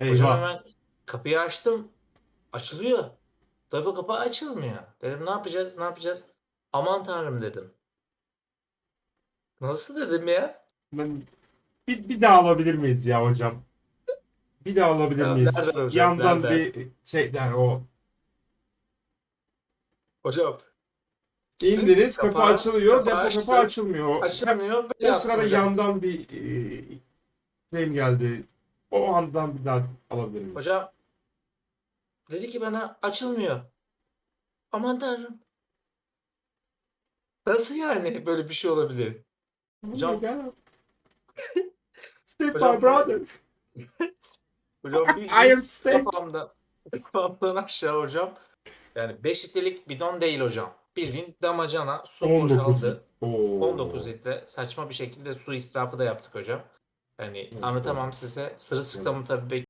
Hocam Eyvah. hemen kapıyı açtım. Açılıyor. Tabii kapı açılmıyor. Dedim ne yapacağız? Ne yapacağız? Aman tanrım dedim. Nasıl dedim ya? Ben- Bir, bir daha alabilir miyiz ya hocam? Bir daha alabilir Ya miyiz? nereden hocam, Yandan nereden? bir şeyden o. Hocam İndiniz kapı Kapağı- açılıyor. kapağı Depo kapı açılmıyor. açılmıyor. O sırada hocam. yandan bir e, frame geldi. O andan bir daha alabilir miyiz? Hocam dedi ki bana açılmıyor. Aman tanrım. Nasıl yani böyle bir şey olabilir? hocam-. Step Hocam- my brother. Hocam I am step. kafamda kafamdan aşağı hocam. Yani 5 litrelik bidon değil hocam. Bildiğin damacana su 19. boşaldı. Oo. 19 litre. Saçma bir şekilde su israfı da yaptık hocam. Yazık anlatamam size. Sırılsıklamı tabii